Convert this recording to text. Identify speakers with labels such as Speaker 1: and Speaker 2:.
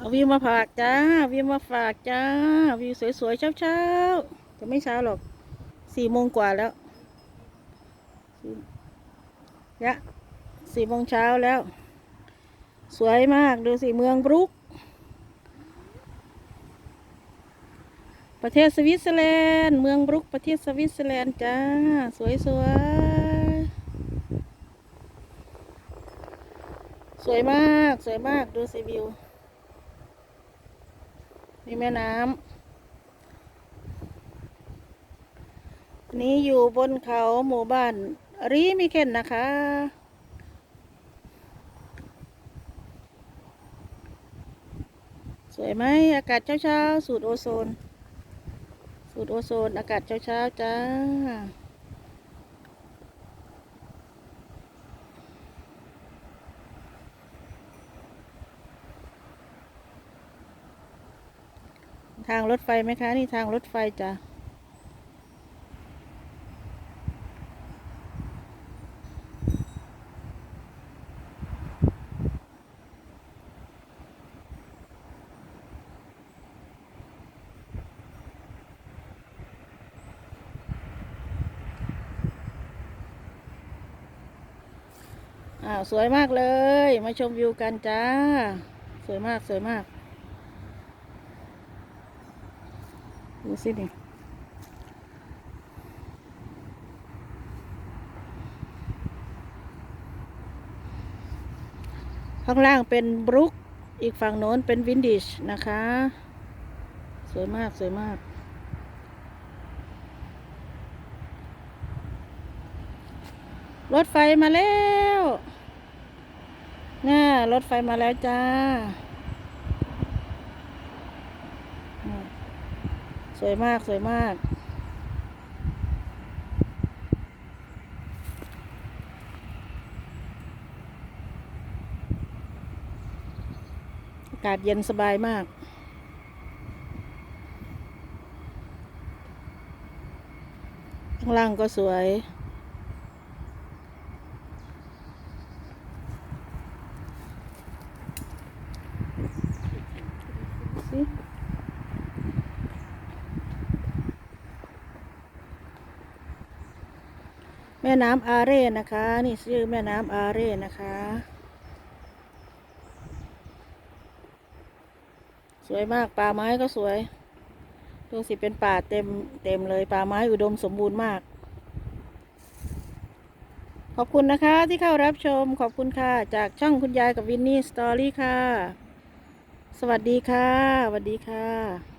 Speaker 1: เอาวิวมาฝากจ้าวิวมาฝากจ้าวิวสวยๆเช้าๆแต่ไม่เช้าหรอกสี่โมงกว่าแล้วยะสี่โมงเช้าแล้ว สวยมากดูสิเมืองบรุก ประเทศสวิตเซอร์แลนด์เมืองบรุกประเทศสวิตเซอร์แลนด์จ้า สวยสวยๆสวยมาก สวยมากดูสิวิว มีแม่น้ำนี้อยู่บนเขาหมู่บ้านรีมิเคนนะคะ สวยไหมอากาศเช้าๆ สูดโอโซน สูดโอโซน อากาศเช้าๆ จ้า ทางรถไฟไหมคะ นี่ทางรถไฟจ้ะอ้าวสวยมากเลย มาชมวิวกันจ้า สวยมากสวยมาก ดูสินี่ข้างล่างเป็นบรุกอีกฝั่งโน้นเป็นวินดิชนะคะ สวยมาก สวยมาก รถไฟมาแล้วน่ารถไฟมาแล้วจ้าอืม สวยมาก สวยมาก อากาศเย็นสบายมากข้างล่างก็สวยสิ แม่น้ำอาเร่นะคะ นี่ชื่อแม่น้ำอาเร่นะคะ สวยมากป่าไม้ก็สวยดูสิเป็นป่าเต็มเต็มเลยป่าไม้อุดมสมบูรณ์มาก ขอบคุณนะคะที่เข้ารับชมขอบคุณค่ะ จากช่องคุณยายกับวินนี่สตอรี่ค่ะ สวัสดีค่ะสวัสดีค่ะ